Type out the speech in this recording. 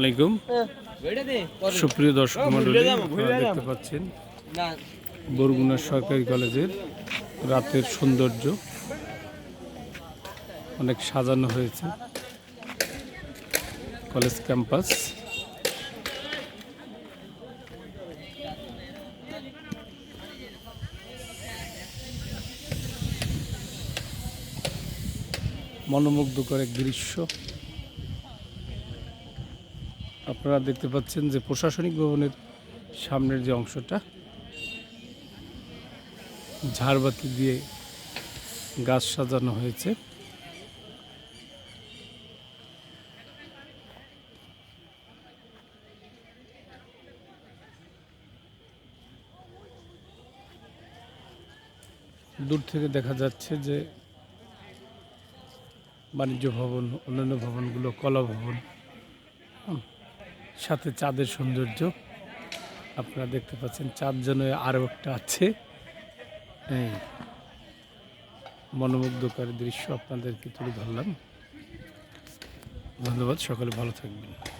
আলাইকুম। সুপ্রিয় দর্শক মন্ডলী আপনারা দেখতে পাচ্ছেন বরগুনা সরকারি কলেজের রাতের সৌন্দর্য। অনেক সাজানো হয়েছে। College campus. মনোমুগ্ধকর এক দৃশ্য। আপনারা দেখতে পাচ্ছেন যে প্রশাসনিক ভবনের সামনের যে অংশটা, ঝাড়বাতি দিয়ে গাছ সাজানো হয়েছে। দূর থেকে দেখা যাচ্ছে যে বাণিজ্য ভবন, অন্যান্য ভবনগুলো, কলা ভবন সাথে চাঁদের সৌন্দর্য। আপনারা দেখতে পাচ্ছেন, চাঁদ যেন আরও একটা আছে। এই মনোমুগ্ধকারী দৃশ্য আপনাদেরকে তুলে ধরলাম। ধন্যবাদ, সকলে ভালো থাকবেন।